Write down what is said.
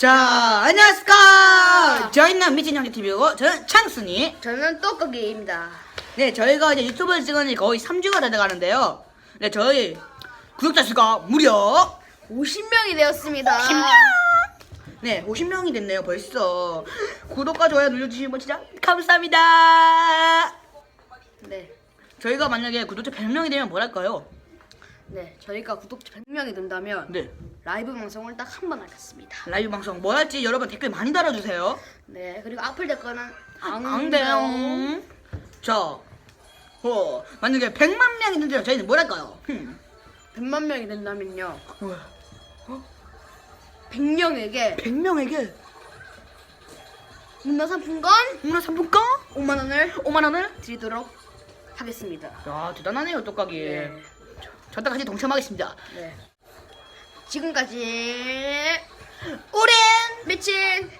자, 안녕하십니까. 저희는 미친 형제 TV고 저는 창순이. 저는 떡거기입니다. 네, 저희가 이제 유튜브를 찍은 지 거의 3주가 돼가는데요. 네, 저희 구독자 수가 무려 50명이 되었습니다. 10명. 네, 50명이 됐네요, 벌써. 구독과 좋아요 눌러주시면 진짜 감사합니다. 네. 저희가 만약에 구독자 100명이 되면 뭘 할까요? 네. 저희가 구독자 100명이 된다면 네, 라이브 방송을 딱 한 번 하겠습니다. 라이브 방송 뭐 할지 여러분 댓글 많이 달아주세요. 네. 그리고 악플 댓글은 앙대요. 자, 어, 만약에 100만 명이 된다면 저희는 뭘 할까요? 흠. 100만 명이 된다면요. 100명에게 100명에게 문화상품권 문화 상품권 5만 원을 5만 원을? 드리도록 하겠습니다. 야, 대단하네요, 똑각이. 네. 저랑 같이 동참하겠습니다. 네. 지금까지 미친 제 빠바이